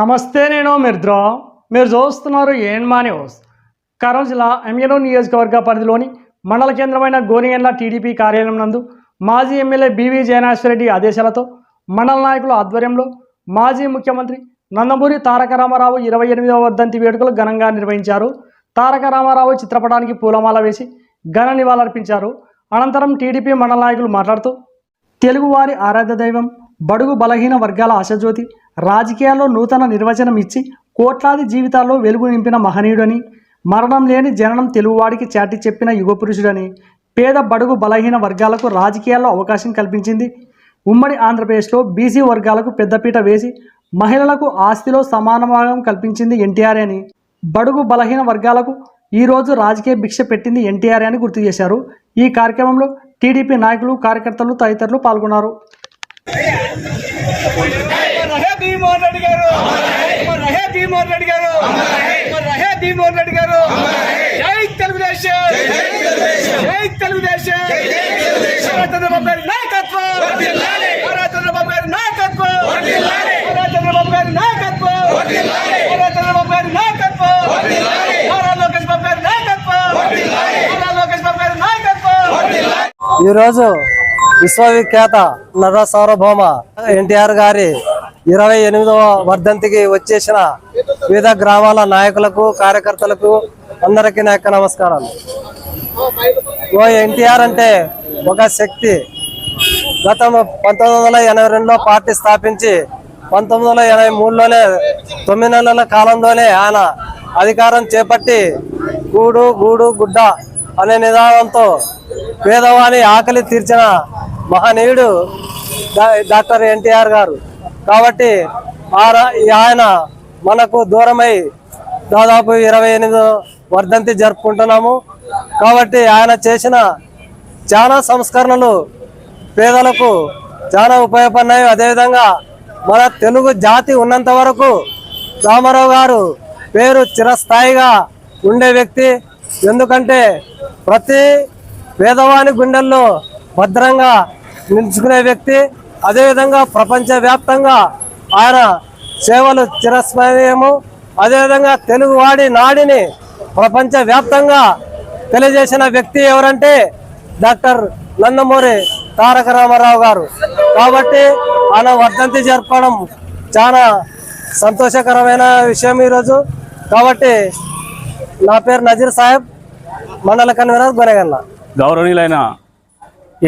నమస్తే నేను మిర్ద్రో. మీరు చూస్తున్నారు ఏన్మా న్యూస్ కరం జిల్లా ఎమ్మెల్యే నియోజకవర్గ పరిధిలోని మండల కేంద్రమైన గోనిగండ్ల టీడీపీ కార్యాలయం నందు మాజీ ఎమ్మెల్యే బీవీ జయనాశ్వరరెడ్డి ఆదేశాలతో మండల నాయకుల ఆధ్వర్యంలో మాజీ ముఖ్యమంత్రి నందమూరి తారక రామారావు ఇరవై ఎనిమిదవ వర్ధంతి వేడుకలు ఘనంగా నిర్వహించారు. తారక రామారావు చిత్రపటానికి పూలమాల వేసి ఘన నివాళులర్పించారు. అనంతరం టీడీపీ మండల నాయకులు మాట్లాడుతూ తెలుగువారి ఆరాధ్య దైవం బడుగు బలహీన వర్గాల ఆశజ్యోతి రాజకీయాల్లో నూతన నిర్వచనం ఇచ్చి కోట్లాది జీవితాల్లో వెలుగు నింపిన మహనీయుడని మరణం లేని జననం తెలుగువాడికి చాటి చెప్పిన యుగపురుషుడని పేద బడుగు బలహీన వర్గాలకు రాజకీయాల్లో అవకాశం కల్పించింది. ఉమ్మడి ఆంధ్రప్రదేశ్లో బీసీ వర్గాలకు పెద్దపీట వేసి మహిళలకు ఆస్తిలో సమానభాగం కల్పించింది ఎన్టీఆర్ అని బడుగు బలహీన వర్గాలకు ఈరోజు రాజకీయ భిక్ష పెట్టింది ఎన్టీఆర్ అని గుర్తు చేశారు. ఈ కార్యక్రమంలో టీడీపీ నాయకులు కార్యకర్తలు తదితరులు పాల్గొన్నారు. రహే రెడ్డి గారు రహే భీమోహన్ రెడ్డి గారు రహే భీమోహన్ రెడ్డి గారు జై తెలుగుదేశం జై తెలుగుదేశం చంద్రబాబు గారి నాయకత్వం చంద్రబాబు గారి నాయకత్వం చంద్రబాబు గారి నాయకత్వం చంద్రబాబు గారి నాయకత్వం లోకేష్ బాబు గారి నాయకత్వం లోకేష్ బాబు గారి నాయకత్వం ఈరోజు విశ్వవిఖ్యాత నర సార్వభౌమ ఎన్టీఆర్ గారి ఇరవై ఎనిమిదవ వర్ధంతికి వచ్చేసిన వివిధ గ్రామాల నాయకులకు కార్యకర్తలకు అందరికీ నా యొక్క నమస్కారాలు. ఓ ఎన్టీఆర్ అంటే ఒక శక్తి. గత పంతొమ్మిది వందల ఎనభై రెండులో పార్టీ స్థాపించి పంతొమ్మిది వందల ఎనభై మూడులోనే తొమ్మిది నెలల కాలంలోనే ఆయన అధికారం చేపట్టి గూడు గూడు గుడ్డ అనే నిదానంతో పేదవాని ఆకలి తీర్చిన మహనీయుడు డాక్టర్ ఎన్టీఆర్ గారు. కాబట్టి ఆయన మనకు దూరమై దాదాపు ఇరవై ఎనిమిది వర్ధంతి జరుపుకుంటున్నాము. కాబట్టి ఆయన చేసిన చాలా సంస్కరణలు పేదలకు చాలా ఉపయోగపడినాయి. అదేవిధంగా మన తెలుగు జాతి ఉన్నంత వరకు రామారావు గారు పేరు చిరస్థాయిగా ఉండే వ్యక్తి. ఎందుకంటే ప్రతి పేదవాని గుండెల్లో భద్రంగా నిలుచుకునే వ్యక్తి అదేవిధంగా ప్రపంచవ్యాప్తంగా ఆయన సేవలు చిరస్మరణీయము. అదేవిధంగా తెలుగువాడి నాడిని ప్రపంచవ్యాప్తంగా తెలియజేసిన వ్యక్తి ఎవరంటే డాక్టర్ నందమూరి తారక రామారావు గారు. కాబట్టి ఆయన వర్ధంతి జరపడం చాలా సంతోషకరమైన విషయం ఈరోజు. కాబట్టి నా పేరు నజీర్ సాహెబ్. మండల కన్వీనర్ గొనగల్ల గౌరవనీయులైన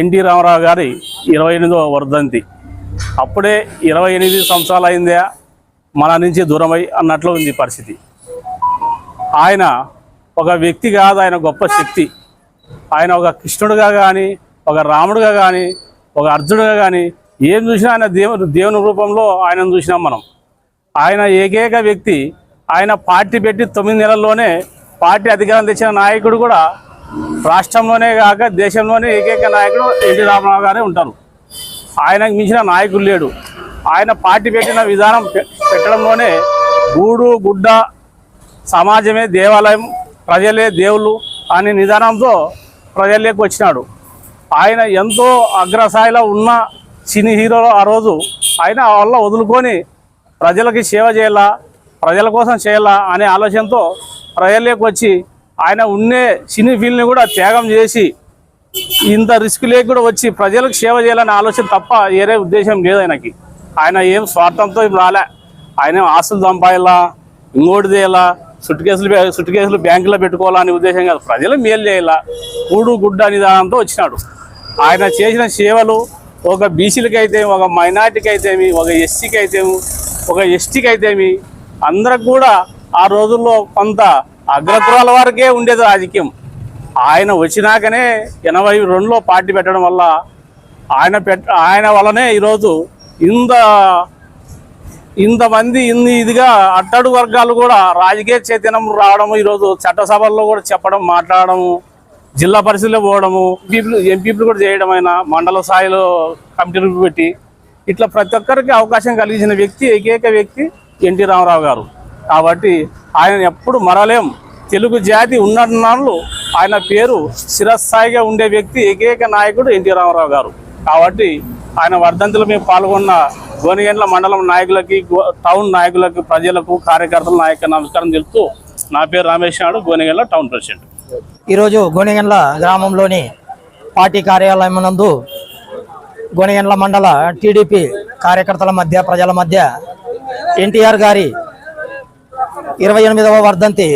ఎన్టీ రామారావు గారి ఇరవై ఎనిమిదవ వర్ధంతి. అప్పుడే ఇరవై ఎనిమిది సంవత్సరాలు అయిందా మన నుంచి దూరమై అన్నట్లు ఉంది పరిస్థితి. ఆయన ఒక వ్యక్తి కాదు ఆయన గొప్ప శక్తి. ఆయన ఒక కృష్ణుడుగా కానీ ఒక రాముడుగా కానీ ఒక అర్జునుడుగా కానీ ఏం చూసినా ఆయన దేవుని దేవుని రూపంలో ఆయనను చూసినాం మనం. ఆయన ఏకైక వ్యక్తి ఆయన పార్టీ పెట్టి తొమ్మిది నెలల్లోనే పార్టీ అధికారం తెచ్చిన నాయకుడు కూడా రాష్ట్రంలోనే కాక దేశంలోనే ఏకైక నాయకుడు ఎన్టీ రామారావు గారే ఉంటారు. ఆయనకు మించిన నాయకుడు లేడు. ఆయన పార్టీ పెట్టిన విధానం పెట్టడంలోనే గూడు గుడ్డ సమాజమే దేవాలయం ప్రజలే దేవుళ్ళు అనే నిదానంతో ప్రజల్లోకి వచ్చినాడు. ఆయన ఎంతో అగ్రస్థాయిలో ఉన్న సినీ హీరోలు ఆ రోజు ఆయన వల్ల వదులుకొని ప్రజలకి సేవ చేయాలా ప్రజల కోసం చేయాలా అనే ఆలోచనతో ప్రజల్లోకి వచ్చి ఆయన ఉండే సినీ ఫీల్డ్ని కూడా త్యాగం చేసి ఇంత రిస్క్ లేక కూడా వచ్చి ప్రజలకు సేవ చేయాలనే ఆలోచన తప్ప వేరే ఉద్దేశం లేదు ఆయనకి. ఆయన ఏం స్వార్థంతో రాలే. ఆయన ఆస్తులు సంపాయాలా ఇంకోటి చేయాలా సుట్టు కేసులు సుట్టు కేసులు బ్యాంకులో పెట్టుకోవాలా అనే ఉద్దేశం కాదు. ప్రజలు మేలు చేయాలా? కూడు గుడ్డ నిదానంతో వచ్చినాడు. ఆయన చేసిన సేవలు ఒక బీసీలకి అయితే ఒక మైనార్టీకి అయితేమి ఒక ఎస్సీకి అయితేమి ఒక ఎస్టీకి అయితేమి అందరికి కూడా ఆ రోజుల్లో కొంత అగ్రకులాల వారికే ఉండేది రాజకీయం. ఆయన వచ్చినాకనే ఎనభై రెండులో పార్టీ పెట్టడం వల్ల ఆయన పెట్ ఆయన వల్లనే ఈరోజు ఇంత ఇంతమంది ఇన్ని ఇదిగా అట్టడు వర్గాలు కూడా రాజకీయ చైతన్యం రావడం ఈరోజు చట్టసభల్లో కూడా చెప్పడం మాట్లాడము జిల్లా పరిస్థితుల్లో పోవడము ఎంపీలు ఎంపీలు కూడా చేయడం మండల స్థాయిలో కమిటీలు పెట్టి ఇట్లా ప్రతి ఒక్కరికి అవకాశం కలిగించిన వ్యక్తి ఏకైక వ్యక్తి ఎన్టీ రామారావు గారు. కాబట్టి ఆయన ఎప్పుడు మరలేం. తెలుగు జాతి ఉన్నన్నాళ్ళు ఆయన పేరు శిరస్థాయిగా ఉండే వ్యక్తి ఏకైక నాయకుడు ఎన్టీ రామారావు గారు. కాబట్టి ఆయన వర్ధంతిలో మేము పాల్గొన్న గోనిగండ్ల మండలం నాయకులకి టౌన్ నాయకులకి ప్రజలకు కార్యకర్తల నాయక నమస్కారం తెలుపుతూ నా పేరు రమేష్ నాయుడు గోనిగండ్ల టౌన్ ప్రెసిడెంట్. ఈరోజు గోనిగండ్ల గ్రామంలోని పార్టీ కార్యాలయం నందు గోనెగండ్ల మండల టీడీపీ కార్యకర్తల మధ్య ప్రజల మధ్య ఎన్టీఆర్ గారి ఇరవై ఎనిమిదవ వర్ధంతి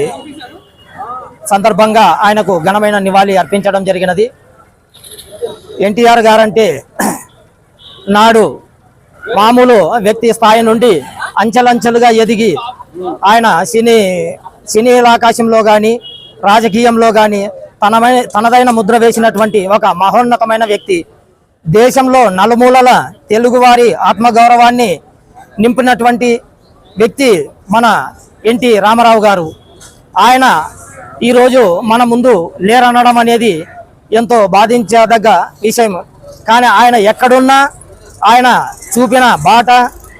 సందర్భంగా ఆయనకు ఘనమైన నివాళి అర్పించడం జరిగినది. ఎన్టీఆర్ గారంటే నాడు మామూలు వ్యక్తి స్థాయి నుండి అంచెలంచెలుగా ఎదిగి ఆయన సినీ సినీ ఆకాశంలో కానీ రాజకీయంలో కానీ తనమైన తనదైన ముద్ర వేసినటువంటి ఒక మహోన్నతమైన వ్యక్తి. దేశంలో నలుమూలల తెలుగువారి ఆత్మగౌరవాన్ని నింపినటువంటి వ్యక్తి మన ఎన్టీ రామారావు గారు. ఆయన ఈరోజు మన ముందు లేరనడం అనేది ఎంతో బాధించదగ్గ విషయం. కానీ ఆయన ఎక్కడున్నా ఆయన చూపిన బాట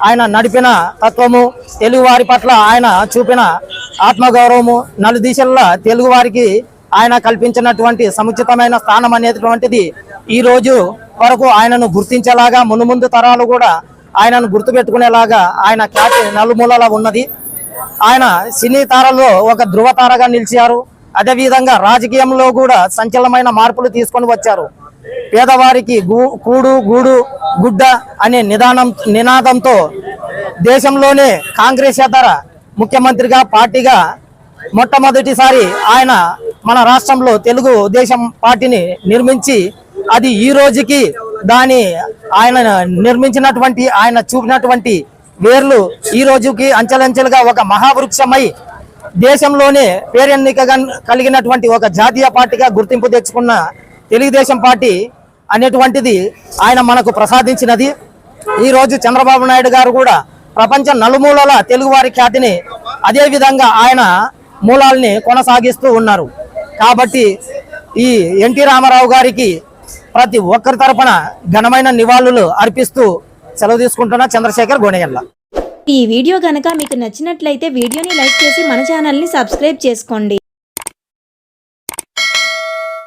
ఆయన నడిపిన తత్వము తెలుగువారి పట్ల ఆయన చూపిన ఆత్మగౌరవము నలుదిశల్లో తెలుగువారికి ఆయన కల్పించినటువంటి సముచితమైన స్థానం అనేటువంటిది ఈరోజు వరకు ఆయనను గుర్తించేలాగా మును ముందు తరాలు కూడా ఆయనను గుర్తుపెట్టుకునేలాగా ఆయన ఖ్యాతి నలుమూలలా ఉన్నది. ఆయన సినీ తారలో ఒక ధృవతారగా నిలిచారు. అదేవిధంగా రాజకీయంలో కూడా సంచలనమైన మార్పులు తీసుకొని వచ్చారు. పేదవారికి గూ- కూడు గూడు గుడ్డ అనే నిదానం నినాదంతో దేశంలోనే కాంగ్రెస్ ఇతర ముఖ్యమంత్రిగా పార్టీగా మొట్టమొదటిసారి ఆయన మన రాష్ట్రంలో తెలుగు దేశం పార్టీని నిర్మించి అది ఈ రోజుకి దాని ఆయన నిర్మించినటువంటి ఆయన చూపినటువంటి వేర్లు ఈ రోజుకి అంచెలంచెలుగా ఒక మహావృక్షమై దేశంలోనే పేరెన్నిక కలిగినటువంటి ఒక జాతీయ పార్టీగా గుర్తింపు తెచ్చుకున్న తెలుగుదేశం పార్టీ అనేటువంటిది ఆయన మనకు ప్రసాదించినది. ఈరోజు చంద్రబాబు నాయుడు గారు కూడా ప్రపంచ నలుమూలల తెలుగువారి ఖ్యాతిని అదేవిధంగా ఆయన మూలాల్ని కొనసాగిస్తూ ఉన్నారు. కాబట్టి ఈ ఎన్టీ రామారావు గారికి ప్రతి ఒక్కరి తరపున ఘనమైన నివాళులు అర్పిస్తూ సెలవు తీసుకుంటున్నా చంద్రశేఖర్ గోనెగల్ల ఈ వీడియో గనక మీకు నచ్చినట్లయితే వీడియోని లైక్ చేసి మన ఛానల్ని సబ్స్క్రైబ్ చేసుకోండి.